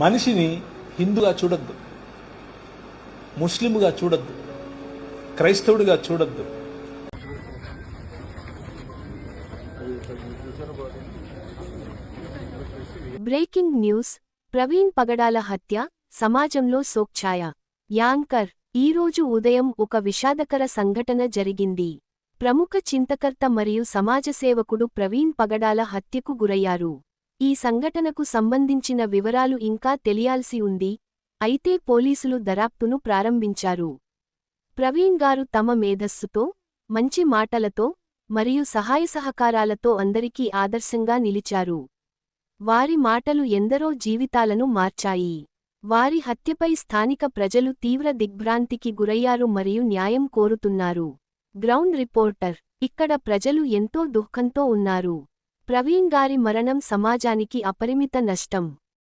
మనిషిని హిందూగా చూడొద్దు ముస్లింగా చూడొద్దు క్రైస్తవుడిగా చూడొద్దు. బ్రేకింగ్ న్యూస్ ప్రవీణ్ పగడాల హత్య సమాజంలో సోక్ఛాయ యాంకర్ ఈరోజు ఉదయం ఒక విషాదకర సంఘటన జరిగింది. ప్రముఖ చింతకర్త మరియు సమాజసేవకుడు ప్రవీణ్ పగడాల హత్యకు గురయ్యారు. ఈ సంఘటనకు సంబంధించిన వివరాలు ఇంకా తెలియాల్సి ఉంది. అయితే పోలీసులు దరాప్తును ప్రారంభించారు. ప్రవీణ్ గారు తమ మేధస్సుతో మంచి మాటలతో మరియు సహాయ సహకారాలతో అందరికీ ఆదర్శంగా నిలిచారు. వారి మాటలు ఎందరో జీవితాలను మార్చాయి. వారి హత్యపై స్థానిక ప్రజలు తీవ్ర దిగ్భ్రాంతికి గురయ్యారు మరియు న్యాయం కోరుతున్నారు. గ్రౌండ్ రిపోర్టర్ ఇక్కడ ప్రజలు ఎంతో దుఃఖంతో ఉన్నారు. ప్రవీణ్ గారి మరణం సమాజానికి అపరిమిత నష్టం.